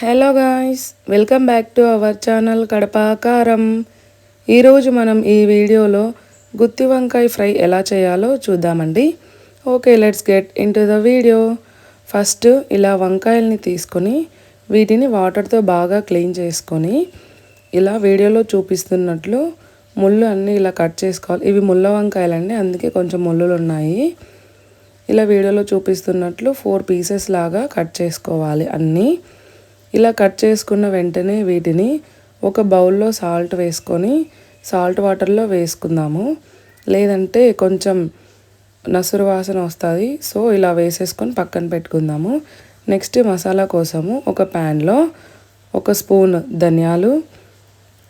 Hello guys welcome back to our channel Kadapakaram. ఈరోజు మనం ఈ వీడియోలో గుత్తి వంకాయ ఫ్రై ఎలా చేయాలో చూద్దామండి. Okay let's get in the video. First ఇలా వంకాయల్ని తీసుకొని వీటిని వాటర్తో బాగా క్లీన్ చేసుకొని ఇలా వీడియోలో చూపిస్తున్నట్లు ముళ్ళు అన్నీ ఇలా కట్ చేసుకోవాలి. ఇవి ముళ్ళ వంకాయలండి అందుకే కొంచెం ముళ్ళులు ఉన్నాయి. ఇలా వీడియోలో చూపిస్తున్నట్లు ఫోర్ పీసెస్ లాగా కట్ చేసుకోవాలి అన్నీ. ఇలా కట్ చేసుకున్న వెంటనే వీటిని ఒక బౌల్లో సాల్ట్ వేసుకొని సాల్ట్ వాటర్లో వేసుకుందాము. లేదంటే కొంచెం నసురు వాసన వస్తుంది సో ఇలా వేసేసుకొని పక్కన పెట్టుకుందాము. నెక్స్ట్ మసాలా కోసము ఒక ప్యాన్లో ఒక స్పూన్ ధనియాలు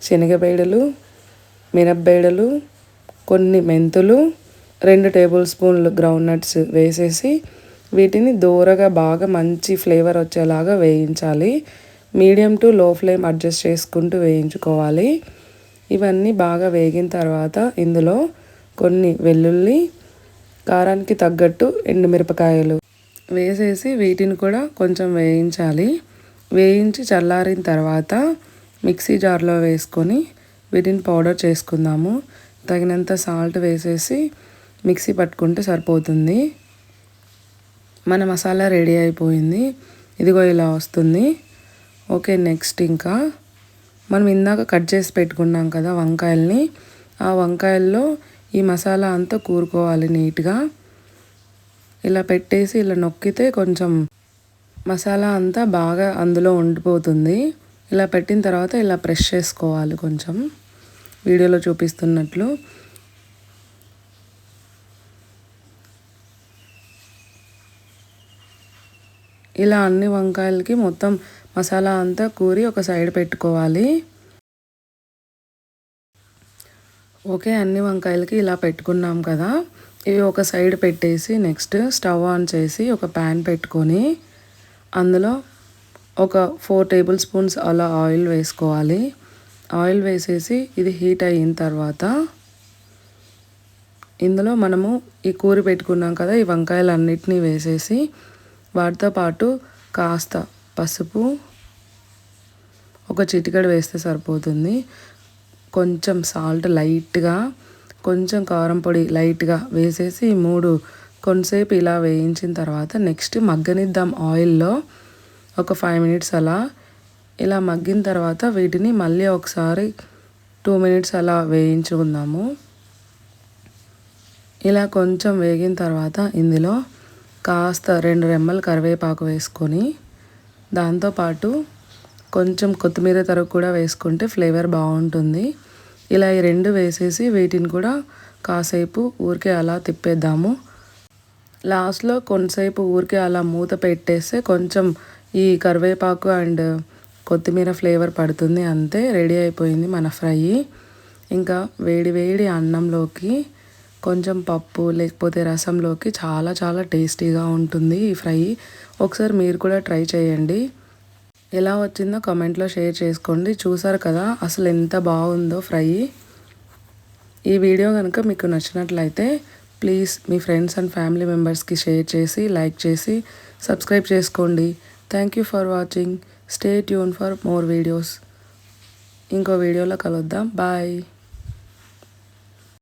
శనగబేడలు మినప్పేడలు కొన్ని మెంతులు రెండు టేబుల్ స్పూన్లు గ్రౌండ్ నట్స్ వేసేసి వీటిని దూరగా బాగా మంచి ఫ్లేవర్ వచ్చేలాగా వేయించాలి. Medium to low flame adjust చేసుకుంటూ వేయించుకోవాలి. ఇవన్నీ బాగా వేగిన తర్వాత ఇందులో కొన్ని వెల్లుల్లి కారానికి తగ్గట్టు ఎండుమిరపకాయలు వేసేసి వీటిని కూడా కొంచెం వేయించాలి. వేయించి చల్లారిన తర్వాత మిక్సీ జార్లో వేసుకొని వీటిని పౌడర్ చేసుకుందాము. తగినంత సాల్ట్ వేసేసి మిక్సీ పట్టుకుంటే సరిపోతుంది. మన మసాలా రెడీ అయిపోయింది. ఇదిగో ఇలా వస్తుంది. ఓకే నెక్స్ట్ ఇంకా మనం ఇందాక కట్ చేసి పెట్టుకున్నాం కదా వంకాయల్ని. ఆ వంకాయల్లో ఈ మసాలా అంతా కూరుకోవాలి నీట్గా. ఇలా పెట్టేసి ఇలా నొక్కితే కొంచెం మసాలా అంతా బాగా అందులో ఉండిపోతుంది. ఇలా పెట్టిన తర్వాత ఇలా ప్రెష్ చేసుకోవాలి కొంచెం. వీడియోలో చూపిస్తున్నట్లు. ఇలా అన్ని వంకాయలకి మొత్తం మసాలా అంతా కూరి ఒక సైడ్ పెట్టుకోవాలి. ఓకే అన్ని వంకాయలకి ఇలా పెట్టుకున్నాం కదా. ఇవి ఒక సైడ్ పెట్టేసి నెక్స్ట్ స్టవ్ ఆన్ చేసి ఒక ప్యాన్ పెట్టుకొని అందులో ఒక ఫోర్ టేబుల్ స్పూన్స్ అలా ఆయిల్ వేసుకోవాలి. ఆయిల్ వేసేసి ఇది హీట్ అయిన తర్వాత ఇందులో మనము ఈ కూర పెట్టుకున్నాం కదా ఈ వంకాయలు అన్నిటినీ వేసేసి వాటితో పాటు కాస్త పసుపు ఒక చిటికడు వేస్తే సరిపోతుంది. కొంచెం సాల్ట్ లైట్గా కొంచెం కారం పొడి లైట్గా వేసేసి మూడు కొంతసేపు ఇలా వేయించిన తర్వాత నెక్స్ట్ మగ్గనిద్దాం ఆయిల్లో ఒక ఫైవ్ మినిట్స్ అలా. ఇలా మగ్గిన తర్వాత వీటిని మళ్ళీ ఒకసారి టూ మినిట్స్ అలా వేయించుకుందాము. ఇలా కొంచెం వేగిన తర్వాత ఇందులో కాస్త రెండు రెమ్మలు కరివేపాకు వేసుకొని దాంతోపాటు కొంచెం కొత్తిమీర తరుగు కూడా వేసుకుంటే ఫ్లేవర్ బాగుంటుంది. ఇలా ఈ రెండు వేసేసి వీటిని కూడా కాసేపు ఊరికే అలా తిప్పేద్దాము. లాస్ట్లో కొంతసేపు ఊరికే అలా మూత పెట్టేస్తే కొంచెం ఈ కరివేపాకు అండ్ కొత్తిమీర ఫ్లేవర్ పడుతుంది అంతే రెడీ అయిపోయింది మన ఫ్రై. ఇంకా వేడి వేడి అన్నంలోకి కొంచెం పప్పు లేకపోతే రసంలోకి చాలా చాలా టేస్టీగా ఉంటుంది ఈ ఫ్రై. ఒకసారి మీరు కూడా ట్రై చేయండి. ఎలా వచ్చిందో కామెంట్లో షేర్ చేసుకోండి. చూసారు కదా అసలు ఎంత బాగుందో ఫ్రై. ఈ వీడియో కనుక మీకు నచ్చినట్లయితే ప్లీజ్ మీ ఫ్రెండ్స్ అండ్ ఫ్యామిలీ మెంబర్స్కి షేర్ చేసి లైక్ చేసి సబ్స్క్రైబ్ చేసుకోండి. Thank you for watching. Stay tune for more videos. ఇంకో వీడియోలో కలుద్దాం. బాయ్.